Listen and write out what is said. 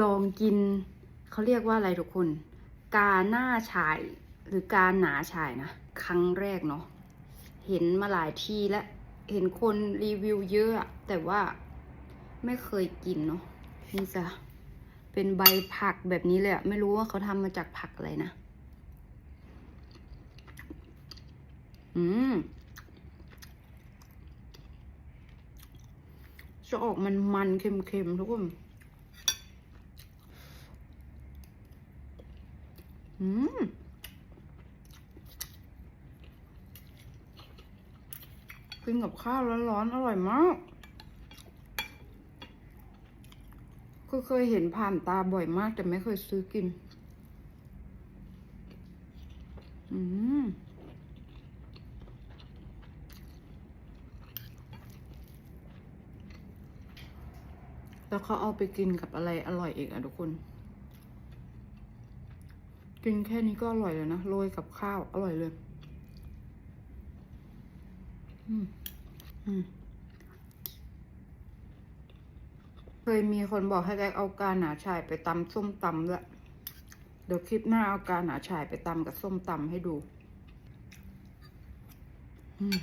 ลองกิน เขาเรียกว่าอะไรทุกคน กาหน้าฉายหรือกาหนาฉายนะ ครั้งแรกเนาะเห็นมาหลายทีแล้วเห็นคนรีวิวเยอะ แต่ว่าไม่เคยกินเนาะนี่จ้ะเป็นใบผักแบบนี้เลยอะไม่รู้ว่าเขาทำมาจากผักอะไรนะ อืมจะออกมันมันๆเค็มๆทุกคน อืมกินกับข้าวร้อนๆอร่อยมากคือเคยเห็นผ่านตาบ่อยมาก แต่ไม่เคยซื้อกิน อืมแล้วเขาเอาไปกินกับอะไรอร่อยอีกอะทุกคน กินแค่นี้ก็อร่อยเลยนะโรยกับข้าว อร่อยเลย อืมอืมเคยมีคนบอกให้แกเอากาหนาชายไปตำส้มตำด้วยเดี๋ยวคลิปหน้าเอากาหนาชายไปตำกับส้มตำให้ดู อืม